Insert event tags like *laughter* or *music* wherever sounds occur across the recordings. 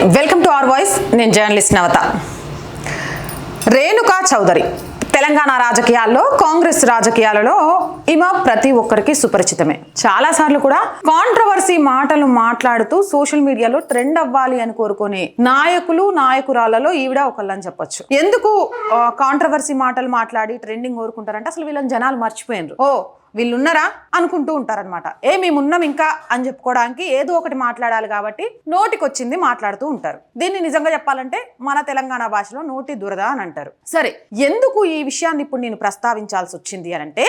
Welcome to our voice. నేను journalist Navatha. Renuka Chowdhury. Telangana రాజకీయాల్లో కాంగ్రెస్ రాజకీయాలలో ఈమె ప్రతి ఒక్కరికి సుపరిచితమే. చాలా సార్లు కూడా కాంట్రవర్సీ మాటలు మాట్లాడుతూ సోషల్ మీడియాలో ట్రెండ్ అవ్వాలి అని కోరుకునే నాయకులు నాయకురాలలో ఈవిడ ఒకళ్ళని చెప్పొచ్చు. ఎందుకు కాంట్రవర్సీ మాటలు మాట్లాడి ట్రెండింగ్ కోరుకుంటారంటే అసలు వీళ్ళని జనాలు మర్చిపోయినారు. ఓ వీళ్ళు ఉన్నారా అనుకుంటూ ఉంటారనమాట ఏ మేము ఉన్నాం ఇంకా అని చెప్పుకోవడానికి ఏదో ఒకటి మాట్లాడాలి కాబట్టి నోటికొచ్చింది మాట్లాడుతూ ఉంటారు. దీన్ని నిజంగా చెప్పాలంటే మన తెలంగాణ భాషలో నోటి దురద అని అంటారు. సరే ఎందుకు ఈ విషయాన్ని ఇప్పుడు నేను ప్రస్తావించాల్సి వచ్చింది అని అంటే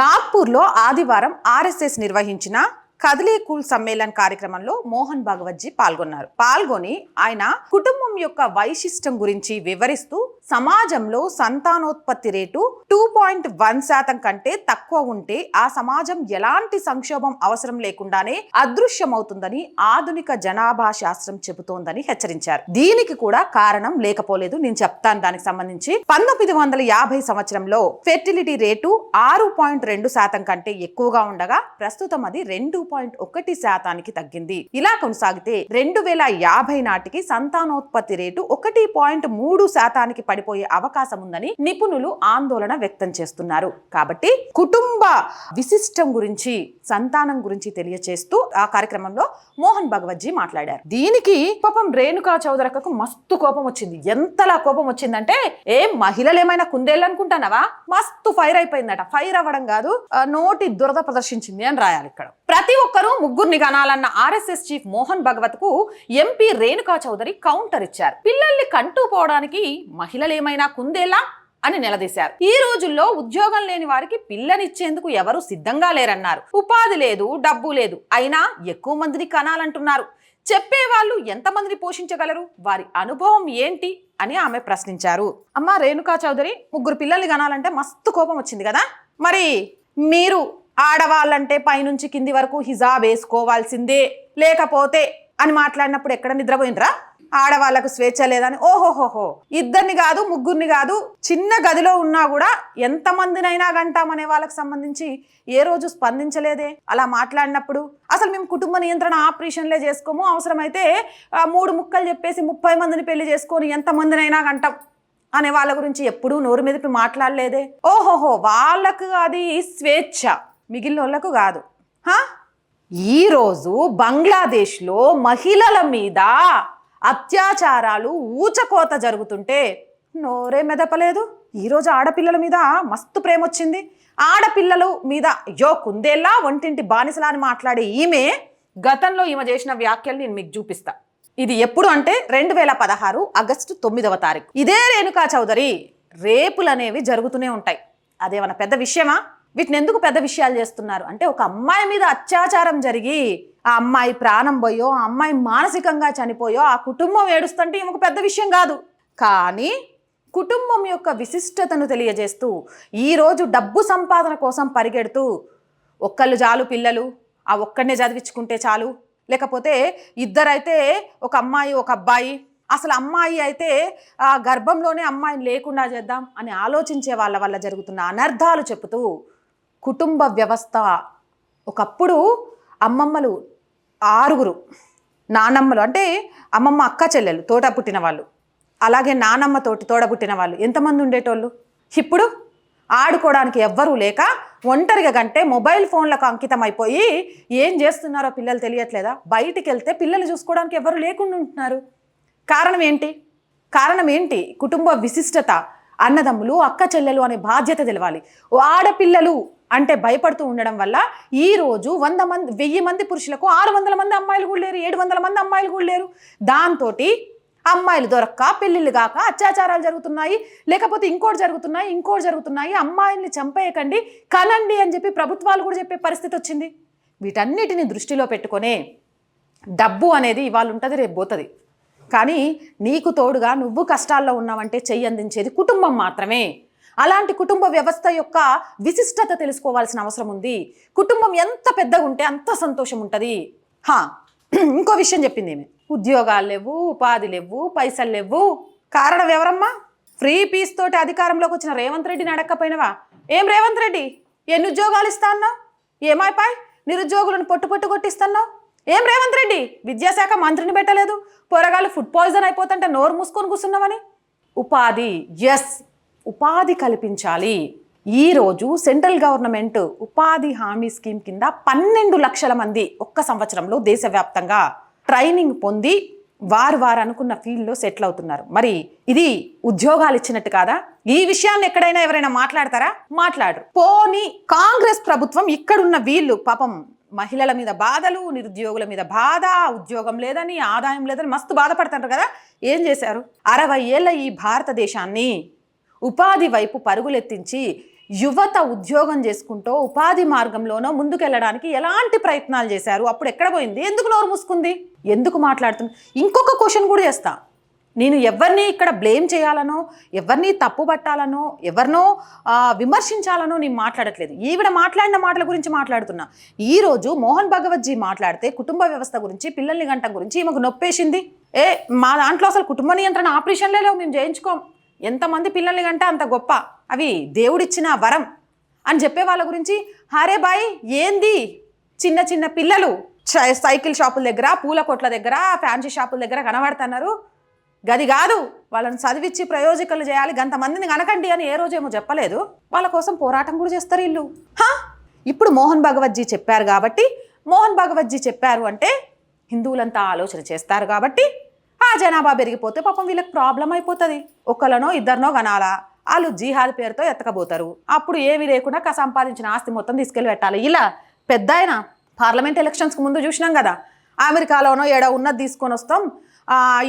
నాగ్పూర్లో ఆదివారం ఆర్ఎస్ఎస్ నిర్వహించిన కదిలీ కూల్ సమ్మేళన్ కార్యక్రమంలో మోహన్ భగవత్జీ పాల్గొన్నారు. పాల్గొని ఆయన కుటుంబం యొక్క వైశిష్టం గురించి వివరిస్తూ సమాజంలో సంతానోత్పత్తి రేటు టూ పాయింట్ వన్ శాతం కంటే తక్కువ ఉంటే ఆ సమాజం ఎలాంటి సంక్షోభం అవసరం లేకుండానే అదృశ్యమవుతుందని ఆధునిక జనాభా శాస్త్రం చెబుతోందని హెచ్చరించారు. దీనికి కూడా కారణం లేకపోలేదు. నేను చెప్తాను దానికి సంబంధించి. పంతొమ్మిది వందల యాభై సంవత్సరంలో ఫెర్టిలిటీ రేటు ఆరు పాయింట్ రెండు శాతం కంటే ఎక్కువగా ఉండగా ప్రస్తుతం అది రెండు పాయింట్ ఒకటి శాతానికి తగ్గింది. ఇలా కొనసాగితే రెండు వేల యాభై నాటికి సంతానోత్పత్తి రేటు ఒకటి పాయింట్ మూడు శాతానికి పడి పడిపోయే అవకాశం ఉందని నిపుణులు ఆందోళన వ్యక్తం చేస్తున్నారు. కాబట్టి కుటుంబ విశిష్టం గురించి సంతానం గురించి తెలియచేస్తూ ఆ కార్యక్రమంలో మోహన్ భగవత్జీ మాట్లాడారు. దీనికి పాపం రేణుకా చౌదరకకు మస్తు కోపం వచ్చింది. ఎంతలా కోపం వచ్చిందంటే ఏ మహిళలు ఏమైనా కుందేళ్ళు అనుకుంటానవా మస్తు ఫైర్ అయిపోయిందట. ఫైర్ అవ్వడం కాదు నోటి దురద ప్రదర్శించింది అని రాయాలి ఇక్కడ. ప్రతి ఒక్కరూ ముగ్గురిని కనాలన్న ఆర్ఎస్ఎస్ చీఫ్ మోహన్ భగవత్కు ఎంపీ రేణుకా చౌదరి కౌంటర్ ఇచ్చారు. పిల్లల్ని కంటూ పోవడానికి మహిళ మహిళలు ఏమైనా కుందేలా అని నిలదీశారు. ఈ రోజుల్లో ఉద్యోగం లేని వారికి పిల్లనిచ్చేందుకు ఎవరు సిద్ధంగా లేరన్నారు. ఉపాధి లేదు డబ్బు లేదు. అయినా ఎక్కువ మందిని కనాలంటున్నారు. చెప్పేవాళ్ళు ఎంతమందిని పోషించగలరు? వారి అనుభవం ఏంటి? అని ఆమె ప్రశ్నించారు. అమ్మ రేణుకా చౌదరి ముగ్గురు పిల్లల్ని కనాలంటే మస్తు కోపం వచ్చింది కదా? మరి మీరు ఆడవాళ్ళంటే పైనుంచి కింది వరకు హిజాబ్ వేసుకోవాల్సిందే. లేకపోతే అని మాట్లాడినప్పుడు ఎక్కడ నిద్రపోయినరా? ఆడవాళ్ళకు స్వేచ్ఛ లేదని ఓహోహోహో. ఇద్దరిని కాదు ముగ్గురిని కాదు చిన్న గదిలో ఉన్నా కూడా ఎంతమందినైనా గంటామనే వాళ్ళకి సంబంధించి ఏ రోజు స్పందించలేదే. అలా మాట్లాడినప్పుడు అసలు మేము కుటుంబ నియంత్రణ ఆపరేషన్లే చేసుకోము. అవసరమైతే మూడు ముక్కలు చెప్పేసి ముప్పై మందిని పెళ్ళి చేసుకొని ఎంతమందినైనా గంటాం అనే వాళ్ళ గురించి ఎప్పుడూ నోరు మీదపి మాట్లాడలేదే. ఓహోహో వాళ్ళకు అది స్వేచ్ఛ మిగిలిన వాళ్ళకు కాదు ఈరోజు బంగ్లాదేశ్లో మహిళల మీద అత్యాచారాలు ఊచకోత జరుగుతుంటే నోరే మెదపలేదు. ఈరోజు ఆడపిల్లల మీద మస్తు ప్రేమ వచ్చింది ఆడపిల్లలు మీద అయ్యో కుందేలా వంటింటి బానిసలా అని మాట్లాడే ఈమె గతంలో ఈమె చేసిన వ్యాఖ్యలు నేను మీకు చూపిస్తా. ఇది ఎప్పుడు అంటే రెండు వేల పదహారు ఆగస్టు తొమ్మిదవ తారీఖు. ఇదే రేణుకా చౌదరి రేపులు అనేవి జరుగుతూనే ఉంటాయి. అదేమన్నా పెద్ద విషయమా? వీటిని ఎందుకు పెద్ద విషయాలు చేస్తున్నారు? అంటే ఒక అమ్మాయి మీద అత్యాచారం జరిగి ఆ అమ్మాయి ప్రాణం పోయో ఆ అమ్మాయి మానసికంగా చనిపోయో ఆ కుటుంబం ఏడుస్తుంటే ఈమెకు పెద్ద విషయం కాదు. కానీ కుటుంబం యొక్క విశిష్టతను తెలియజేస్తూ ఈరోజు డబ్బు సంపాదన కోసం పరిగెడుతూ ఒక్కళ్ళు చాలు పిల్లలు ఆ ఒక్కడనే చదివించుకుంటే చాలు. లేకపోతే ఇద్దరైతే ఒక అమ్మాయి ఒక అబ్బాయి అసలు అమ్మాయి అయితే ఆ గర్భంలోనే అమ్మాయిని లేకుండా చేద్దాం అని ఆలోచించే వాళ్ళ వల్ల జరుగుతున్న అనర్థాలు చెబుతూ కుటుంబ వ్యవస్థ ఒకప్పుడు అమ్మమ్మలు ఆరుగురు నానమ్మలు అంటే అమ్మమ్మ అక్క చెల్లెలు తోట పుట్టిన వాళ్ళు. అలాగే నానమ్మ తోటి తోడ పుట్టిన వాళ్ళు. ఎంతమంది ఉండేటోళ్ళు? ఇప్పుడు ఆడుకోవడానికి ఎవ్వరూ లేక ఒంటరిగా కంటే మొబైల్ ఫోన్లకు అంకితం అయిపోయి ఏం చేస్తున్నారో పిల్లలు తెలియట్లేదా? బయటికి వెళ్తే పిల్లలు చూసుకోవడానికి ఎవరు లేకుండా ఉంటున్నారు. కారణం ఏంటి? కారణం ఏంటి? కుటుంబ విశిష్టత అన్నదమ్ములు అక్క చెల్లెలు అనే బాధ్యత తెలవాలి. ఆడపిల్లలు అంటే భయపడుతూ ఉండడం వల్ల ఈ రోజు వంద మంది వెయ్యి మంది పురుషులకు ఆరు వందల మంది అమ్మాయిలు కూడా లేరు ఏడు వందల మంది అమ్మాయిలు కూడా లేరు. దాంతో అమ్మాయిలు దొరక్క పెళ్ళిళ్ళు కాక అత్యాచారాలు జరుగుతున్నాయి. లేకపోతే ఇంకోటి జరుగుతున్నాయి ఇంకోటి జరుగుతున్నాయి. అమ్మాయిల్ని చంపేయకండి కనండి అని చెప్పి ప్రభుత్వాలు కూడా చెప్పే పరిస్థితి వచ్చింది. వీటన్నిటిని దృష్టిలో పెట్టుకొనే డబ్బు అనేది ఇవాళ ఉంటుంది రేపు పోతుంది. కానీ నీకు తోడుగా నువ్వు కష్టాల్లో ఉన్నావంటే చెయ్యి అందించేది కుటుంబం మాత్రమే. అలాంటి కుటుంబ వ్యవస్థ యొక్క విశిష్టత తెలుసుకోవాల్సిన అవసరం ఉంది. కుటుంబం ఎంత పెద్దగా ఉంటే అంత సంతోషం ఉంటుంది. హా *clears throat* ఇంకో విషయం చెప్పింది ఏమి ఉద్యోగాలు లేవు ఉపాధి లేవు పైసలు లేవు. కారణం ఎవరమ్మా? ఫ్రీ పీస్ తోటి అధికారంలోకి వచ్చిన రేవంత్ రెడ్డిని అడక్కపోయినవా? ఏం రేవంత్ రెడ్డి? ఎన్ని ఉద్యోగాలు ఇస్తా అన్నావు? ఏమైపాయ్? నిరుద్యోగులను పొట్టు పొట్టు కొట్టిస్తున్నావు? ఏం రేవంత్ రెడ్డి? విద్యాశాఖ మంత్రిని పెట్టలేదు. పోరగాళ్ళు ఫుడ్ పాయిజన్ అయిపోతుంటే నోరు మూసుకొని కూర్చున్నామని ఉపాధి ఎస్ ఉపాధి కల్పించాలి. ఈరోజు సెంట్రల్ గవర్నమెంట్ ఉపాధి హామీ స్కీమ్ కింద పన్నెండు లక్షల మంది ఒక్క సంవత్సరంలో దేశవ్యాప్తంగా ట్రైనింగ్ పొంది వారు వారు అనుకున్న ఫీల్డ్లో సెటిల్ అవుతున్నారు. మరి ఇది ఉద్యోగాలు ఇచ్చినట్టు కాదా? ఈ విషయాన్ని ఎక్కడైనా ఎవరైనా మాట్లాడతారా? మాట్లాడరు. పోనీ కాంగ్రెస్ ప్రభుత్వం ఇక్కడున్న వీళ్ళు పాపం మహిళల మీద బాధలు నిరుద్యోగుల మీద బాధ ఉద్యోగం లేదని ఆదాయం లేదని మస్తు బాధపడుతుంటారు కదా? ఏం చేశారు? అరవై ఏళ్ళ ఈ భారతదేశాన్ని ఉపాధి వైపు పరుగులెత్తించి యువత ఉద్యోగం చేసుకుంటూ ఉపాధి మార్గంలోనో ముందుకెళ్ళడానికి ఎలాంటి ప్రయత్నాలు చేశారు? అప్పుడు ఎక్కడ పోయింది? ఎందుకు నోరు మూసుకుంది? ఎందుకు మాట్లాడుతుంది? ఇంకొక క్వశ్చన్ కూడా చేస్తా. నేను ఎవరిని ఇక్కడ బ్లేమ్ చేయాలనో ఎవరిని తప్పు పట్టాలనో ఎవరినో విమర్శించాలనో నేను మాట్లాడట్లేదు. ఈవిడ మాట్లాడిన మాటల గురించి మాట్లాడుతున్నా. ఈరోజు మోహన్ భగవత్జీ మాట్లాడితే కుటుంబ వ్యవస్థ గురించి పిల్లల్ని గంట గురించి ఈమెకు నొప్పేసింది. ఏ మా దాంట్లో అసలు కుటుంబ నియంత్రణ ఆపరేషన్లే లేవు మేము చేయించుకోం. ఎంతమంది పిల్లల్ని కంటే అంత గొప్ప? అవి దేవుడిచ్చిన వరం. అని చెప్పే వాళ్ళ గురించి హరే బాయ్ ఏంది? చిన్న చిన్న పిల్లలు సైకిల్ షాపుల దగ్గర పూల కొట్ల దగ్గర ఫ్యాన్సీ షాపుల దగ్గర కనబడుతున్నారు. గది కాదు వాళ్ళని చదివించి ప్రయోజకులు చేయాలి. గంతమందిని కనకండి అని ఏ రోజేమో చెప్పలేదు. వాళ్ళ కోసం పోరాటం కూడా చేస్తారు ఇల్లు హా? ఇప్పుడు మోహన్ భగవత్జీ చెప్పారు కాబట్టి మోహన్ భగవత్జీ చెప్పారు అంటే హిందువులంతా ఆలోచన చేస్తారు కాబట్టి జనాభా పెరిగిపోతే పాపం వీళ్ళకి ప్రాబ్లం అయిపోతుంది. ఒకళ్ళనో ఇద్దరినో కనాలా? వాళ్ళు జీహాద్ పేరుతో ఎత్తకపోతారు. అప్పుడు ఏమీ లేకుండా సంపాదించిన ఆస్తి మొత్తం తీసుకెళ్ళి పెట్టాలి. ఇలా పెద్ద ఆయన పార్లమెంట్ ఎలక్షన్స్కి ముందు చూసినాం కదా. అమెరికాలోనో ఏడ ఉన్నది తీసుకొని వస్తాం.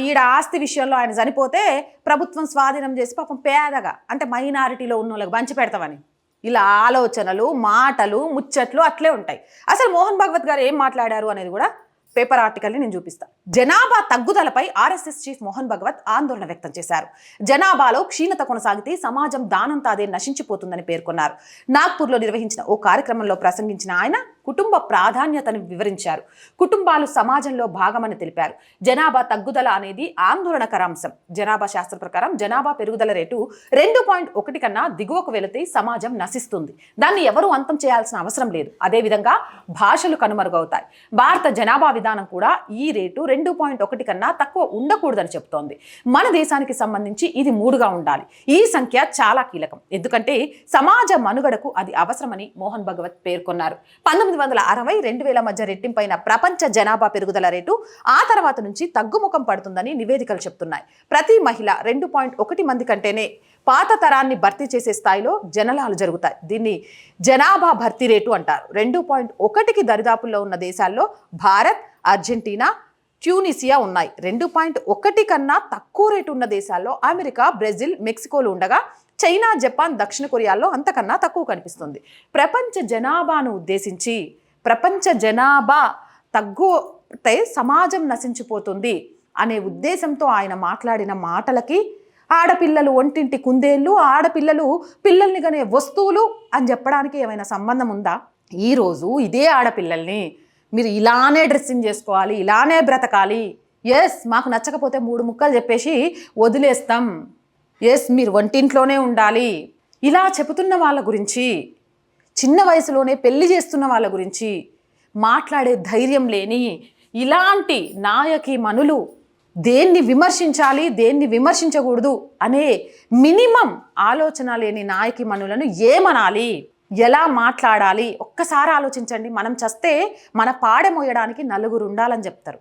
ఈడ ఆస్తి విషయంలో ఆయన చనిపోతే ప్రభుత్వం స్వాధీనం చేసి పాపం పేదగా అంటే మైనారిటీలో ఉన్న వాళ్ళకి పంచి పెడతామని. ఇలా ఆలోచనలు మాటలు ముచ్చట్లు అట్లే ఉంటాయి. అసలు మోహన్ భగవత్ గారు ఏం మాట్లాడారు అనేది కూడా పేపర్ ఆర్టికల్ని నేను చూపిస్తాను జనాభా తగ్గుదలపై ఆర్ఎస్ఎస్ చీఫ్ మోహన్ భగవత్ ఆందోళన వ్యక్తం చేశారు. జనాభాలో క్షీణత కొనసాగితే సమాజం దానం తాదే నశించిపోతుందని పేర్కొన్నారు. నాగ్పూర్లో నిర్వహించిన ఓ కార్యక్రమంలో ప్రసంగించిన ఆయన కుటుంబ ప్రాధాన్యతను వివరించారు. కుటుంబాలు సమాజంలో భాగమని తెలిపారు. జనాభా తగ్గుదల అనేది ఆందోళనకర అంశం. జనాభా శాస్త్ర ప్రకారం జనాభా పెరుగుదల రేటు రెండు పాయింట్ ఒకటి కన్నా దిగువకు వెళితే సమాజం నశిస్తుంది. దాన్ని ఎవరూ అంతం చేయాల్సిన అవసరం లేదు. అదేవిధంగా భాషలు కనుమరుగవుతాయి. భారత జనాభా విధానం కూడా ఈ రేటు రెండు పాయింట్ ఒకటి కన్నా తక్కువ ఉండకూడదని చెబుతోంది మన దేశానికి సంబంధించి ఇది మూడుగా ఉండాలి. ఈ సంఖ్య చాలా కీలకం. ఎందుకంటే సమాజ మనుగడకు అది అవసరమని మోహన్ భగవత్ పేర్కొన్నారు. పంతొమ్మిది వందల అరవై రెండు వేల మధ్య రెట్టింపైన ప్రపంచ జనాభా పెరుగుదల రేటు ఆ తర్వాత నుంచి తగ్గుముఖం పడుతుందని నివేదికలు చెప్తున్నాయి. ప్రతి మహిళ రెండు పాయింట్ ఒకటి మంది కంటేనే పాత తరాన్ని భర్తీ చేసే స్థాయిలో జనలాలు జరుగుతాయి. దీన్ని జనాభా భర్తీ రేటు అంటారు. రెండు పాయింట్ ఒకటికి దరిదాపుల్లో ఉన్న దేశాల్లో భారత్ అర్జెంటీనా ట్యూనిసియా ఉన్నాయి. రెండు పాయింట్ ఒకటి కన్నా తక్కువ రేటు ఉన్న దేశాల్లో అమెరికా బ్రెజిల్ మెక్సికోలు ఉండగా చైనా జపాన్ దక్షిణ కొరియాల్లో అంతకన్నా తక్కువ కనిపిస్తుంది. ప్రపంచ జనాభాను ఉద్దేశించి ప్రపంచ జనాభా తగ్గుతే సమాజం నశించిపోతుంది అనే ఉద్దేశంతో ఆయన మాట్లాడిన మాటలకి ఆడపిల్లలు ఒంటింటి కుందేళ్ళు ఆడపిల్లలు పిల్లల్ని కనే వస్తువులు అని చెప్పడానికి ఏమైనా సంబంధం ఉందా? ఈరోజు ఇదే ఆడపిల్లల్ని మీరు ఇలానే డ్రెస్సింగ్ చేసుకోవాలి ఇలానే బ్రతకాలి. ఎస్ మాకు నచ్చకపోతే మూడు ముక్కలు చెప్పేసి వదిలేస్తాం. ఎస్ మీరు వంటింట్లోనే ఉండాలి. ఇలా చెబుతున్న వాళ్ళ గురించి చిన్న వయసులోనే పెళ్ళి చేస్తున్న వాళ్ళ గురించి మాట్లాడే ధైర్యం లేని ఇలాంటి నాయకి మనులు దేన్ని విమర్శించాలి దేన్ని విమర్శించకూడదు అనే మినిమం ఆలోచన లేని నాయకి మనులను ఏమనాలి? ఎలా మాట్లాడాలి? ఒక్కసారి ఆలోచించండి. మనం చస్తే మన పాడెమోయడానికి నలుగురు ఉండాలని చెప్తారు.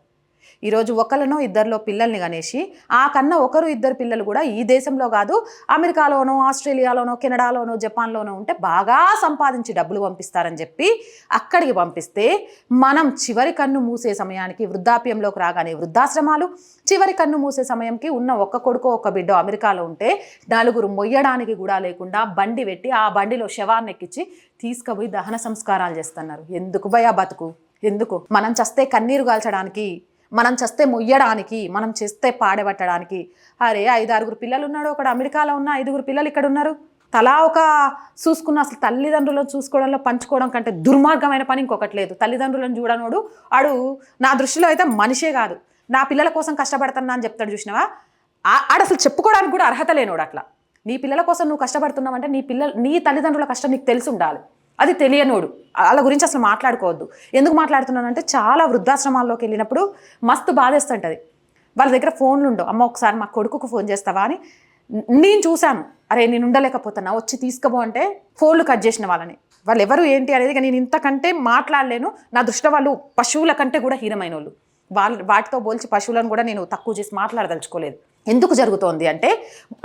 ఈరోజు ఒకరినో ఇద్దరిలో పిల్లల్ని కనేసి ఆ కన్నా ఒకరు ఇద్దరు పిల్లలు కూడా ఈ దేశంలో కాదు అమెరికాలోనో ఆస్ట్రేలియాలోనో కెనడాలోనో జపాన్లోనో ఉంటే బాగా సంపాదించి డబ్బులు పంపిస్తారని చెప్పి అక్కడికి పంపిస్తే మనం చివరి కన్ను మూసే సమయానికి వృద్ధాప్యంలోకి రాగానే వృద్ధాశ్రమాలు చివరి కన్ను మూసే సమయంకి ఉన్న ఒక్క కొడుకో ఒక్క బిడ్డ అమెరికాలో ఉంటే నలుగురు మొయ్యడానికి కూడా లేకుండా బండి పెట్టి ఆ బండిలో శవాన్ని ఎక్కించి తీసుకుపోయి దహన సంస్కారాలు చేస్తున్నారు. ఎందుకు భయా బతుకు? ఎందుకు? మనం చస్తే కన్నీరు కాల్చడానికి మనం చేస్తే మొయ్యడానికి మనం చేస్తే పాడబట్టడానికి. అరే ఐదు ఆరుగురు పిల్లలు ఉన్నాడు ఒకడు అమెరికాలో ఉన్న ఐదుగురు పిల్లలు ఇక్కడ ఉన్నారు తలా ఒక చూసుకున్న అసలు తల్లిదండ్రులను చూసుకోవడంలో పంచుకోవడం కంటే దుర్మార్గమైన పని ఇంకొకటి లేదు. తల్లిదండ్రులను చూడనోడు ఆడు నా దృష్టిలో అయితే మనిషే కాదు. నా పిల్లల కోసం కష్టపడుతున్నా అని చెప్తాడు చూసినావా? ఆ- ఆడు అసలు చెప్పుకోవడానికి కూడా అర్హత లేనోడు అట్లా. నీ పిల్లల కోసం నువ్వు కష్టపడుతున్నావంటే నీ పిల్లలు నీ తల్లిదండ్రుల కష్టం నీకు తెలిసి ఉండాలి. అది తెలియనోడు. వాళ్ళ గురించి అసలు మాట్లాడుకోవద్దు. ఎందుకు మాట్లాడుతున్నానంటే చాలా వృద్ధాశ్రమాల్లోకి వెళ్ళినప్పుడు మస్తు బాధేస్తుంటుంది. వాళ్ళ దగ్గర ఫోన్లు ఉండవు. అమ్మ ఒకసారి మా కొడుకుకు ఫోన్ చేస్తావా? అని నేను చూశాను. అరే నేను ఉండలేకపోతున్నా. వచ్చి తీసుకోబో అంటే ఫోన్లు కట్ చేసిన వాళ్ళని. వాళ్ళు ఎవరు ఏంటి అనేది నేను ఇంతకంటే మాట్లాడలేను. నా దృష్టిలో వాళ్ళు పశువుల కంటే కూడా హీనమైన వాళ్ళు వాళ్ళు వాటితో పోల్చి పశువులను కూడా నేను తక్కువ చేసి మాట్లాడదలుచుకోలేదు. ఎందుకు జరుగుతోంది అంటే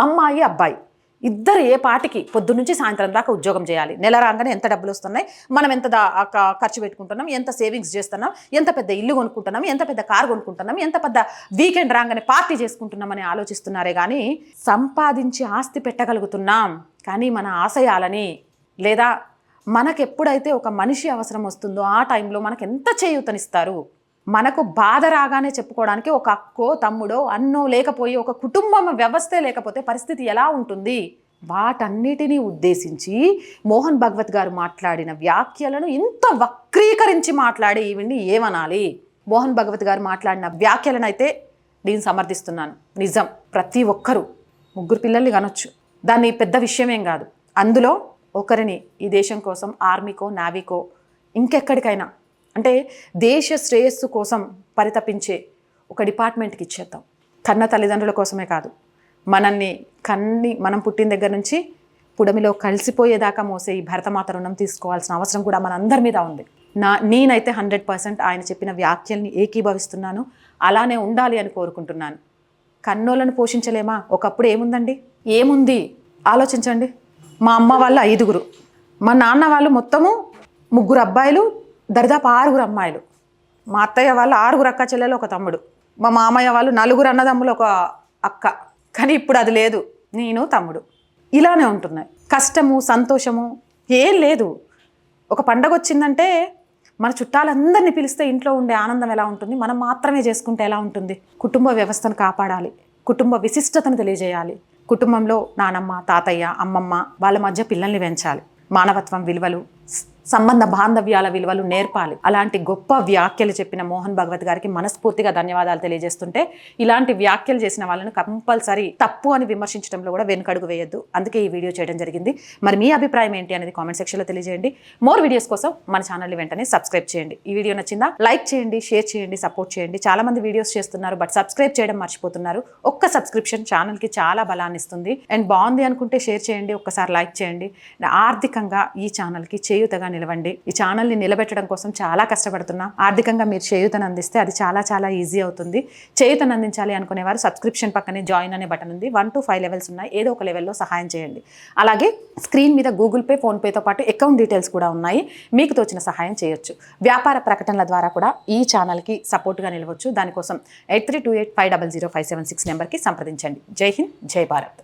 అమ్మాయి అబ్బాయి. ఇద్దరు ఏ పాటికి పొద్దున్నుంచి సాయంత్రం దాకా ఉద్యోగం చేయాలి. నెల రాగానే ఎంత డబ్బులు వస్తున్నాయి? మనం ఎంత ఖర్చు పెట్టుకుంటున్నాం? ఎంత సేవింగ్స్ చేస్తున్నాం? ఎంత పెద్ద ఇల్లు కొనుక్కుంటున్నాం? ఎంత పెద్ద కార్ కొనుక్కుంటున్నాం? ఎంత పెద్ద వీకెండ్ రాగానే పార్టీ చేసుకుంటున్నామని ఆలోచిస్తున్నారే కానీ సంపాదించి ఆస్తి పెట్టగలుగుతున్నాం. కానీ మన ఆశయాలని లేదా మనకెప్పుడైతే ఒక మనిషి అవసరం వస్తుందో ఆ టైంలో మనకు ఎంత చేయూతనిస్తారు? మనకు బాధ రాగానే చెప్పుకోవడానికి ఒక అక్కో తమ్ముడో అన్నో లేకపోయి ఒక కుటుంబం వ్యవస్థే లేకపోతే పరిస్థితి ఎలా ఉంటుంది? వాటన్నిటినీ ఉద్దేశించి మోహన్ భగవత్ గారు మాట్లాడిన వ్యాఖ్యలను ఇంత వక్రీకరించి మాట్లాడి ఈవిని ఏమనాలి? మోహన్ భగవత్ గారు మాట్లాడిన వ్యాఖ్యలను అయితే నేను సమర్థిస్తున్నాను. నిజం. ప్రతి ఒక్కరూ ముగ్గురు పిల్లల్ని కనొచ్చు. దాన్ని పెద్ద విషయమేం కాదు. అందులో ఒకరిని ఈ దేశం కోసం ఆర్మీకో నావీకో ఇంకెక్కడికైనా అంటే దేశ శ్రేయస్సు కోసం పరితపించే ఒక డిపార్ట్మెంట్కి ఇచ్చేద్దాం. కన్న తల్లిదండ్రుల కోసమే కాదు. మనల్ని కన్ని మనం పుట్టిన దగ్గర నుంచి పుడమిలో కలిసిపోయేదాకా మోసే ఈ భరతమాత రుణం తీసుకోవాల్సిన అవసరం కూడా మనందరి మీద ఉంది. నా నేనైతే హండ్రెడ్ పర్సెంట్ ఆయన చెప్పిన వ్యాఖ్యల్ని ఏకీభవిస్తున్నాను. అలానే ఉండాలి అని కోరుకుంటున్నాను. కన్నోళ్ళను పోషించలేమా? ఒకప్పుడు ఏముందండి? ఏముంది? ఆలోచించండి. మా అమ్మ వాళ్ళు ఐదుగురు. మా నాన్న వాళ్ళు మొత్తము ముగ్గురు అబ్బాయిలు దరిదాపు ఆరుగురు అమ్మాయిలు. మా అత్తయ్య వాళ్ళు ఆరుగురు అక్క చెల్లెలు ఒక తమ్ముడు. మా మామయ్య వాళ్ళు నలుగురు అన్నదమ్ములు ఒక అక్క. కానీ ఇప్పుడు అది లేదు. నేను తమ్ముడు. ఇలానే ఉంటున్నాయి. కష్టము సంతోషము ఏం లేదు. ఒక పండగ వచ్చిందంటే మన చుట్టాలందరినీ పిలిస్తే ఇంట్లో ఉండే ఆనందం ఎలా ఉంటుంది? మనం మాత్రమే చేసుకుంటే ఎలా ఉంటుంది? కుటుంబ వ్యవస్థను కాపాడాలి. కుటుంబ విశిష్టతను తెలియజేయాలి. కుటుంబంలో నానమ్మ తాతయ్య అమ్మమ్మ వాళ్ళ మధ్య పిల్లల్ని పెంచాలి. మానవత్వం విలువలు సంబంధ బాంధవ్యాల విలువలు నేర్పాలి. అలాంటి గొప్ప వ్యాఖ్యలు చెప్పిన మోహన్ భగవత్ గారికి మనస్ఫూర్తిగా ధన్యవాదాలు తెలియజేస్తుంటే ఇలాంటి వ్యాఖ్యలు చేసిన వాళ్ళని కంపల్సరీ తప్పు అని విమర్శించడంలో కూడా వెనుకడుగు వేయొద్దు. అందుకే ఈ వీడియో చేయడం జరిగింది. మరి మీ అభిప్రాయం ఏంటి అనేది కామెంట్ సెక్షన్లో తెలియజేయండి. మోర్ వీడియోస్ కోసం మన ఛానల్ని వెంటనే సబ్స్క్రైబ్ చేయండి. ఈ వీడియో నచ్చిందా లైక్ చేయండి షేర్ చేయండి సపోర్ట్ చేయండి. చాలామంది వీడియోస్ చేస్తున్నారు బట్ సబ్స్క్రైబ్ చేయడం మర్చిపోతున్నారు. ఒక్క సబ్స్క్రిప్షన్ ఛానల్కి చాలా బలాన్ని ఇస్తుంది. అండ్ బాగుంది అనుకుంటే షేర్ చేయండి ఒక్కసారి లైక్ చేయండి. ఆర్థికంగా ఈ ఛానల్కి చేయూతగా నిలవండి. ఈ ఛానల్ని నిలబెట్టడం కోసం చాలా కష్టపడుతున్నాం. ఆర్థికంగా మీరు చేయూతను అందిస్తే అది చాలా చాలా ఈజీ అవుతుంది. చేయూతను అందించాలి అనుకునే వారు సబ్స్క్రిప్షన్ పక్కనే జాయిన్ అనే బటన్ ఉంది. వన్ టు ఫైవ్ లెవెల్స్ ఉన్నాయి. ఏదో ఒక లెవెల్లో సహాయం చేయండి. అలాగే స్క్రీన్ మీద గూగుల్ పే ఫోన్పేతో పాటు అకౌంట్ డీటెయిల్స్ కూడా ఉన్నాయి. మీకు తోచిన సహాయం చేయొచ్చు. వ్యాపార ప్రకటనల ద్వారా కూడా ఈ ఛానల్కి సపోర్ట్గా నిలవచ్చు. దానికోసం eight three two eight five double zero five seven six నెంబర్కి సంప్రదించండి. జై హింద్ జై భారత్.